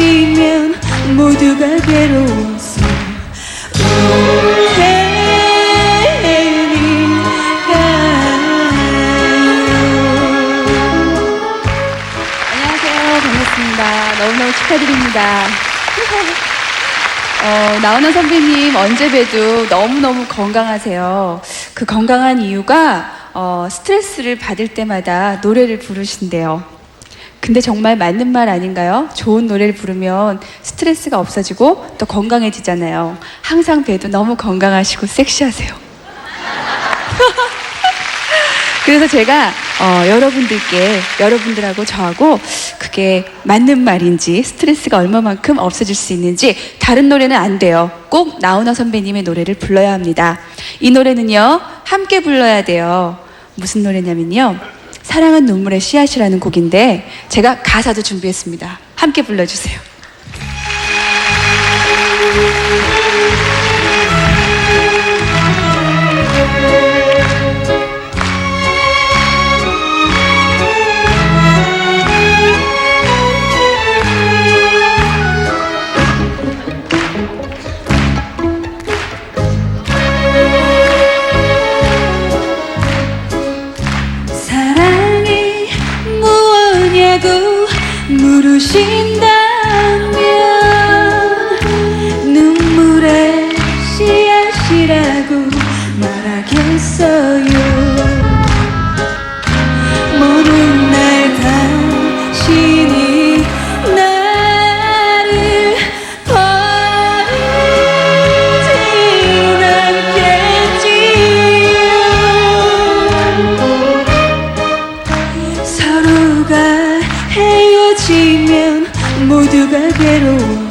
헤어지면 모두가 괴로워서 안녕하세요. 반갑습니다. 너무너무 축하드립니다. 어, 나훈아 선배님 언제 봬도 너무너무 건강하세요. 그 건강한 이유가 어, 스트레스를 받을 때마다 노래를 부르신대요. 근데 정말 맞는 말 아닌가요? 좋은 노래를 부르면 스트레스가 없어지고 또 건강해지잖아요. 항상 봬도 너무 건강하시고 섹시하세요. 그래서 제가 어, 여러분들께 여러분들하고 저하고 그게 맞는 말인지 스트레스가 얼마만큼 없어질 수 있는지 다른 노래는 안 돼요. 꼭 나훈아 선배님의 노래를 불러야 합니다. 이 노래는요 함께 불러야 돼요. 무슨 노래냐면요 사랑은 눈물의 씨앗이라는 곡인데 제가 가사도 준비했습니다. 함께 불러주세요. 물 모두가 괴로워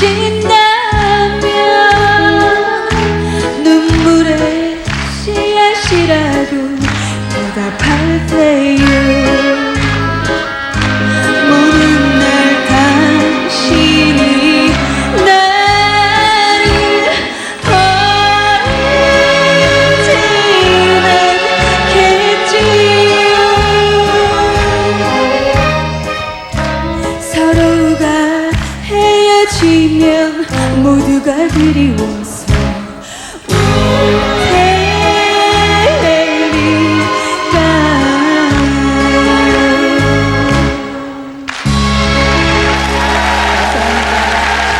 물 헤어지면 모두가 그리워서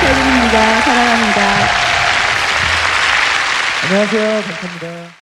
축하드립니다. 사랑합니다. 안녕하세요. 감사합니다.